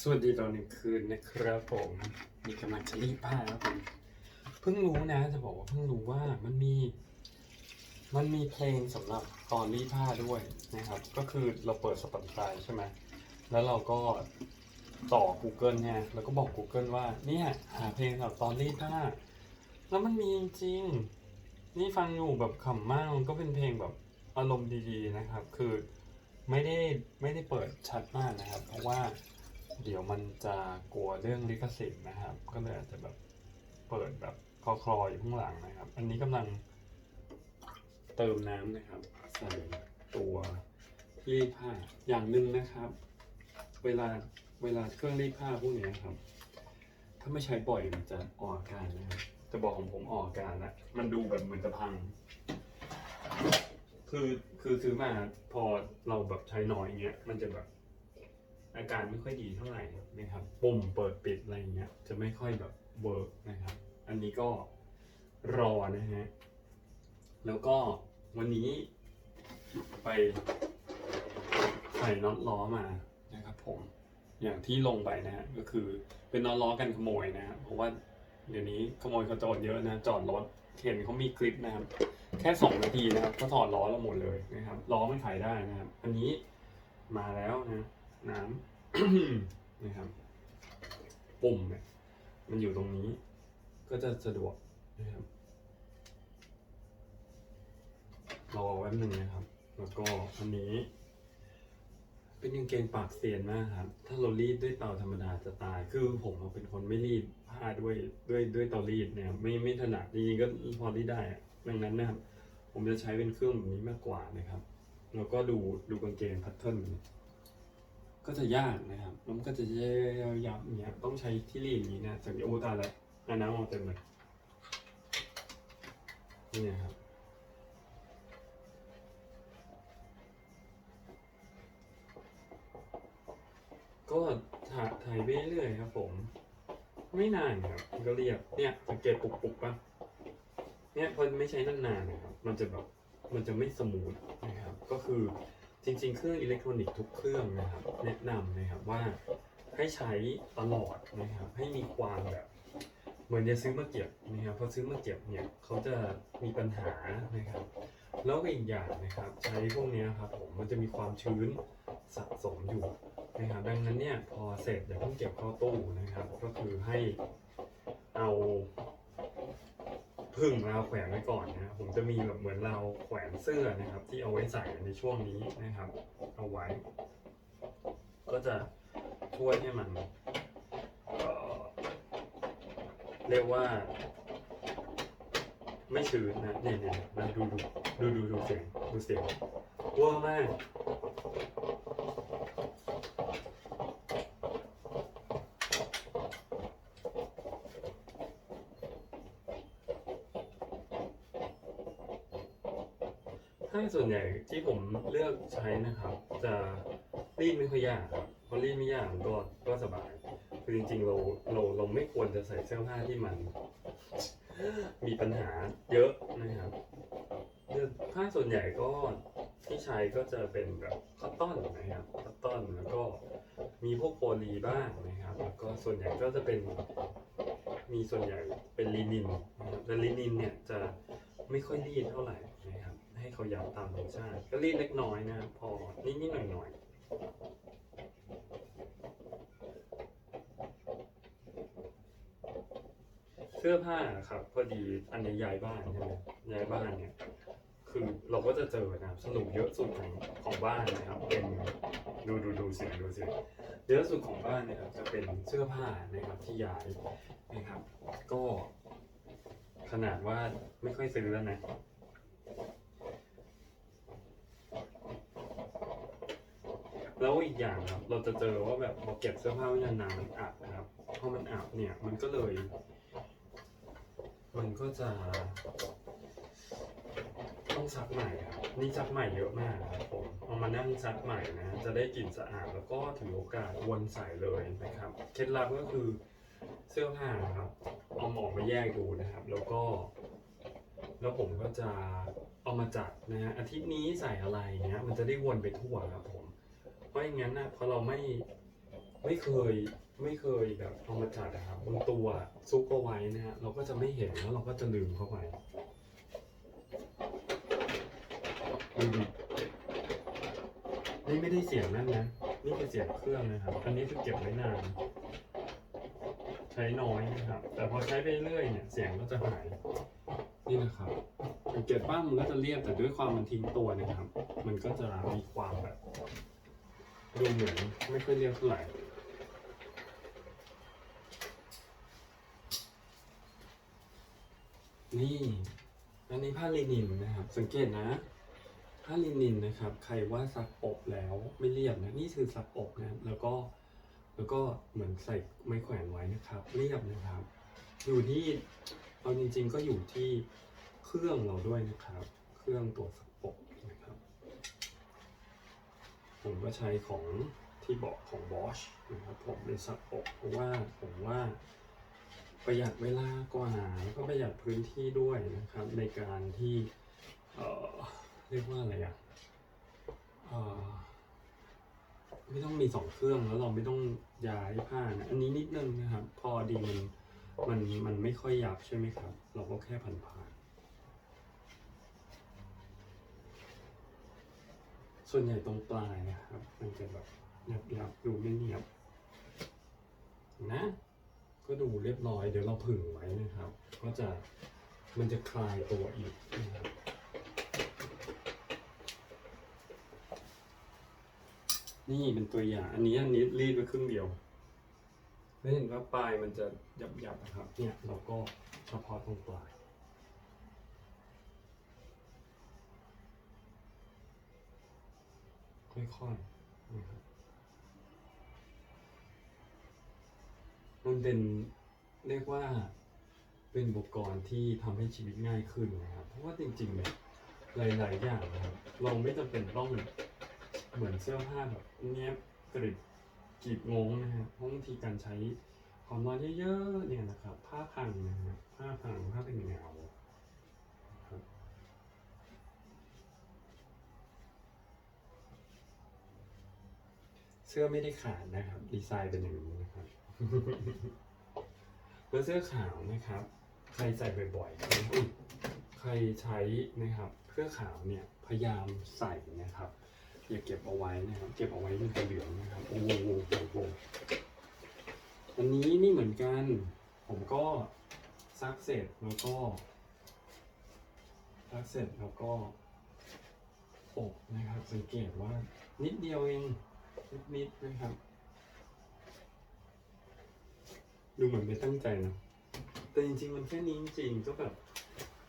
สวัสดีตอนกลางคืนนะครับผมมีกำลังจะรีดผ้าครับผมเพิ่งรู้นะ จะบอกว่าเพิ่งรู้ว่ามันมี มันมีเพลงสำหรับตอนรีดผ้าด้วยนะครับ ก็คือเราเปิด Spotify ใช่ไหมแล้วเราก็ต่อ Google เนี่ยแล้วก็บอก Google ว่าเนี่ยหาเพลงสำหรับตอนรีดผ้า แล้วมันมีจริง นี่ฟังอยู่แบบขำมากมันก็เป็นเพลงแบบอารมณ์ดีๆนะครับ คือไม่ได้ไม่ได้เปิดชัดมากนะครับ เพราะว่า เดี๋ยวมันจะกลัวเรื่องลิขสิทธิ์นะครับ ก็เลยอาจจะแบบเปิดแบบคลอคลออยู่ข้างหลังนะครับ อันนี้กำลังเติมน้ำนะครับ ใส่ตัวรีดผ้าอย่างหนึ่งนะครับ เวลาเวลาเครื่องรีดผ้าพวกนี้ยครับ ถ้าไม่ใช้บ่อยมันจะออกอาการนะครับจะบอกของผมออกอาการละมันดูแบบเหมือนจะพัง คือคือซื้อมาพอเราแบบใช้น้อยอย่างเงี้ยมันจะแบบ อาการไม่ค่อยดีเท่าไหร่นะครับ ปุ่มเปิดปิดอะไรเงี้ยจะไม่ค่อยแบบเวิร์กนะครับ อันนี้ก็รอนะฮะ แล้วก็วันนี้ไปใส่น็อตล้อมานะครับผม อย่างที่ลงไปนะฮะก็คือเป็นน็อตล้อกันขโมยนะฮะเพราะว่าเดี๋ยวนี้ขโมยขโจรเยอะนะ จอดรถเห็นเขามีคลิปนะครับ แค่สองนาทีนะครับ ก็ถอดล้อเราหมดเลยนะครับล้อไม่ขายได้นะครับ อันนี้มาแล้วนะ น้ำ นะครับ ปุ่มเนี่ยมันอยู่ตรงนี้ ก็จะสะดวกนะครับรอแป๊บหนึ่งนะครับ แล้วก็อันนี้ เป็นกางเกงปากเซียนมากครับ ถ้าเรารีดด้วยเตาธรรมดาจะตาย คือผมเป็นคนไม่รีดผ้าด้วยด้วยด้วยเตารีดเนี่ย ไม่ไม่ถนัดจริงๆก็พอรีดได้ดังนั้นนะครับ ผมจะใช้เป็นเครื่องแบบนี้มากกว่านะครับ แล้วก็ดูดูกางเกงแพทเทิร์นเนี่ย ก็จะยากนะครับแล้วมันก็จะยับอย่างเงี้ยต้องใช้ที่รีดอย่างนี้นะจากโอ้ตายแล้วน้ำออกเต็มเลยนี่นะครับก็ถ่ายถ่ายไปเรื่อยครับผม ไม่นานครับมันก็เรียบเนี่ยสังเกตปุกปุกๆปะเนี่ยพอไม่ใช้นานๆนะครับ มันจะแบบมันจะไม่สมูทนะครับ ก็คือ จริงๆ เครื่องอิเล็กทรอนิกส์ทุกเครื่องนะครับ แนะนำนะครับว่าให้ใช้ตลอดนะครับ ให้มีความแบบ เหมือนจะซื้อมาเก็บนะครับพอซื้อมาเก็บเนี่ยเขาจะมีปัญหานะครับ แล้วก็อีกอย่างนะครับ ใช้พวกนี้ครับผมมันจะมีความชื้นสะสมอยู่นะครับ ดังนั้นเนี่ยพอเสร็จอย่าเพิ่งเก็บเข้าตู้นะครับ ก็คือให้เอา พึ่งเราวแขวนไว้ก่อนนะครับผมจะมีแบบเหมือนเราวแขวนเสื้อนะครับ ที่เอาไว้ใส่ในช่วงนี้นะครับ เอาไว้ ก็จะช่วยให้มันเรียกว่า ไม่ชื้นนะเนี่ยเนี่ยดูดูดูดูดูเสียงดูเสียงวอร์มาก ถ้าส่วนใหญ่ที่ผมเลือกใช้นะครับ จะรีดไม่ค่อยยากครับเพราะรีดไม่ยากมันก็ก็สบาย คือจริงๆเราเราเราไม่ควรจะใส่เสื้อผ้าที่มัน มีปัญหาเยอะนะครับเสื้อผ้าส่วนใหญ่ก็ที่ใช้ก็จะเป็นแบบคอตตอนนะครับคอตตอนแล้วก็มีพวกโพลีบ้างนะครับแล้วก็ส่วนใหญ่ก็จะเป็น มีส่วนใหญ่เป็นลินินนะครับแต่ลินินเนี่ยจะไม่ค่อยรีดเท่าไหร่ ยาวตามธรรมชาติก็รีดเล็กน้อยนะพอนิดๆหน่อยๆเสื้อผ้าครับพอดีอันนี้ย้ายบ้านใช่ไหมย้ายบ้านเนี่ยคือเราก็จะเจอนะครับสนุกเยอะสุดของของบ้านนะครับ เป็นดูดูดูเสียงดูเสียงเยอะสุดของบ้านเนี่ยจะเป็นเสื้อผ้านะครับที่ย้ายนะครับ ก็ ขนาดว่าไม่ค่อยซื้อแล้วนะ แล้วอีกอย่างครับ เราจะเจอว่าแบบพอเก็บเสื้อผ้าไว้นานๆมันอับนะครับพอมันอับเนี่ยมันก็เลย มันก็จะต้องซักใหม่ครับนี่ซักใหม่เยอะมากครับผมเอามานั่งซักใหม่นะจะได้กลิ่นสะอาดแล้วก็ถือโอกาสวนใส่เลยนะครับเคล็ดลับก็คือเสื้อผ้าครับเอาหมอกมาแยกดูนะครับ แล้วก็ แล้วผมก็จะเอามาจัดนะฮะอาทิตย์นี้ใส่อะไรเงี้ย มันจะได้วนไปทั่วครับผม เพราะงั้นนะเพอเราไม่ไม่เคยไม่เคยแบบเอามาจัดนะครับบนตัวซุกเอาไว้นะฮะเราก็จะไม่เห็นแล้วเราก็จะลืมเข้าไปดูดนี่ไม่ได้เสียงนั่นนะนี่คือเสียงเครื่องนะครับ อันนี้คือเก็บไว้นาน ใช้น้อยนะครับ แต่พอใช้ไปเรื่อยเนี่ยเสียงก็จะหายนี่นะครับสังเกตว่ามันก็จะเรียบแต่ด้วยความมันทิ้งตัวนะครับ มันก็จะมีความแบบ ดูเหมือนไม่ค่อยเรียบเท่าไหร่นี่อันนี้ผ้าลินินนะครับ สังเกตนะผ้าลินินนะครับ ใครว่าซักอบแล้วไม่เรียบนะนี่คือซักอบนะแล้วก็แล้วก็เหมือนใส่ไม้แขวนไว้นะครับ เรียบนะครับ อยู่ที่เอาจริง ๆ ก็อยู่ที่เครื่องเราด้วยนะครับ เครื่องตัวซักอบนะครับ ผมก็ใช้ของที่บอกของ Bosch นะครับผมเป็นซักอบเพราะว่าผมว่าประหยัดเวลากว่าแล้วก็ประหยัดพื้นที่ด้วยนะครับ ในการที่เออเรียกว่าอะไรอะเอ่อไม่ต้องมีสองเครื่องแล้วเราไม่ต้องย้ายผ้านะอันนี้นิดนึงนะครับ พอดีมันมันมันไม่ค่อยหยับใช่ไหมครับ เราก็แค่ผ่านผ่าน ส่วนใหญ่ตรงปลายนะครับ มันจะแบบยับยับดูไม่เนียบนะ ก็ดูเรียบร้อยเดี๋ยวเราผึ่งไว้นะครับ ก็จะมันจะคลายตัวอีกนะครับนี่เป็นตัวอย่าง อันนี้อันนี้รีดไปครึ่งเดียวไม่เห็นว่าปลายมันจะยับยับนะครับ เนี่ยเราก็เฉพาะตรงปลาย ค่อยๆนะครับมันเป็นเรียกว่าเป็นอุปกรณ์ที่ทำให้ชีวิตง่ายขึ้นนะครับ เพราะว่าจริงๆเนี่ยหลายๆอย่างนะครับเราไม่จำเป็นต้องเหมือนเสื้อผ้าแบบเนี้ยกริบกรีบงงนะฮะเพราะบางทีการใช้ความร้อนเยอะๆเนี่ยนะครับ ผ้าพังนะฮะผ้าพังผ้าเป็นเงาครับเสื้อไม่ได้ขาดนะครับ ดีไซน์เป็นอย่างนี้นะครับแล้วเสื้อขาวนะครับ ใครใส่บ่อยๆ ใครใช้นะครับเสื้อขาวเนี่ยพยายามใส่นะครับ อย่าเก็บเอาไว้นะครับ เก็บเอาไว้มันจะเหลืองนะครับอ้โหโอ้โหโอ้โหอันนี้นี่เหมือนกัน ผมก็ซักเสร็จแล้วก็ซักเสร็จแล้วก็อบนะครับสังเกตว่านิดเดียวเอง นิดๆนะครับ ดูเหมือนไม่ตั้งใจนะ แต่จริง ๆ มันแค่นี้จริงๆก็แบบ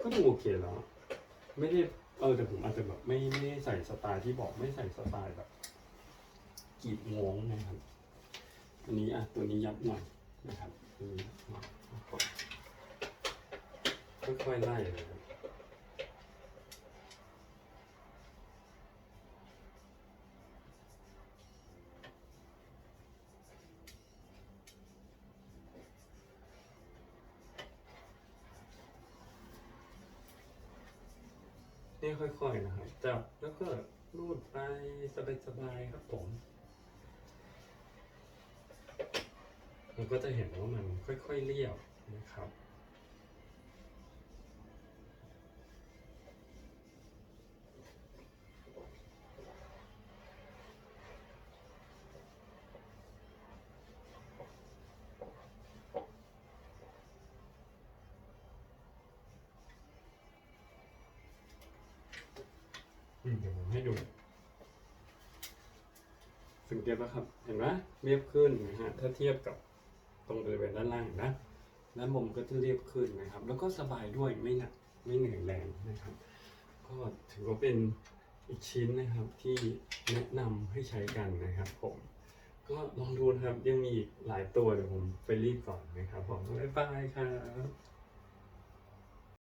ก็ดูโอเคแล้ว ไม่ได้เออแต่ผมอาจจะแบบไม่ไม่ได้ใส่สไตล์ที่บอกไม่ใส่สไตล์แบบกรีดงงนะครับ อันนี้อะตัวนี้ยับหน่อยนะครับตัวนี้ค่อยๆไล่เลย ครับนี่ค่อยๆนะครับ จับแล้วก็รูดไปสบายๆครับผมเราก็จะเห็นว่ามันค่อยๆเรียบนะครับ อืมเดี๋ยวผมให้ดูสังเกตว่าครับ เห็นไหมเรียบขึ้นนะฮะถ้าเทียบกับตรงบริเวณด้านล่างนะด้านบนก็จะเรียบขึ้นนะครับ แล้วก็สบายด้วยไม่หนักไม่เหนื่อยแรงนะครับ ก็ถือว่าเป็นอีกชิ้นนะครับที่แนะนำให้ใช้กันนะครับผมก็ลองดูนะครับยังมีอีกหลายตัวเดี๋ยวผมไปรีบก่อนนะครับผมบ๊ายบายครับ